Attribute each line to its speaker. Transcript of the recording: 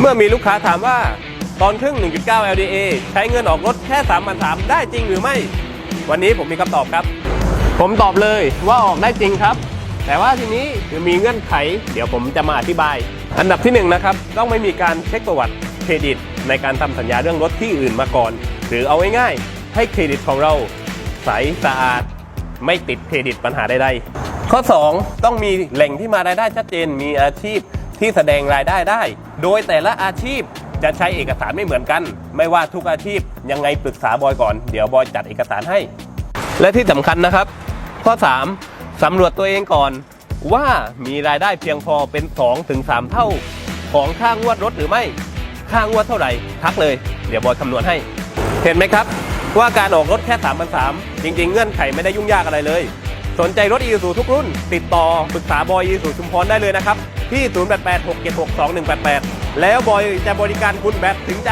Speaker 1: เมื่อมีลูกค้าถามว่าตอนครึ่ง 1.9 LDA ใช้เงินออกรถแค่3 3 0 0ได้จริงหรือไม่ วันนี้ผมมีคำตอบครับ ผมตอบเลยว่าออกได้จริงครับ แต่ว่าทีนี้จะมีเงื่อนไข เดี๋ยวผมจะมาอธิบาย อันดับที่หนึ่งนะครับต้องไม่มีการเช็คประวัติเครดิต ในการทำสัญญาเรื่องรถที่อื่นมาก่อน หรือเอาง่ายๆให้เครดิตของเราใสสะอาด ไม่ติดเครดิตปัญหาใดๆข้อ 2 ต้องมีแหล่งที่มารายได้ชัดเจนมีอาชีพ ที่แสดงรายได้ได้ โดยแต่ละอาชีพจะใช้เอกสารไม่เหมือนกัน ไม่ว่าทุกอาชีพยังไงปรึกษาบอยก่อน เดี๋ยวบอยจัดเอกสารให้ และที่สำคัญนะครับ ข้อ 3สำรวจตัวเองก่อนว่ามีรายได้เพียงพอเป็น2-3ถึง3เท่า ของค่างวดรถหรือไม่ ค่างวดเท่าไหร่ทักเลย เดี๋ยวบอยคำนวณให้ เห็นไหมครับ ว่าการออกรถแค่3 3 0 0จริง ๆ เงื่อนไขไม่ได้ยุ่งยากอะไรเลย สนใจรถอีซูทุกรุ่น ติดต่อปรึกษาบอยอีซูชุมพรได้เลยนะครับ ที่ 0886762188 แล้วบอยจะบริการคุณแบบถึงใจ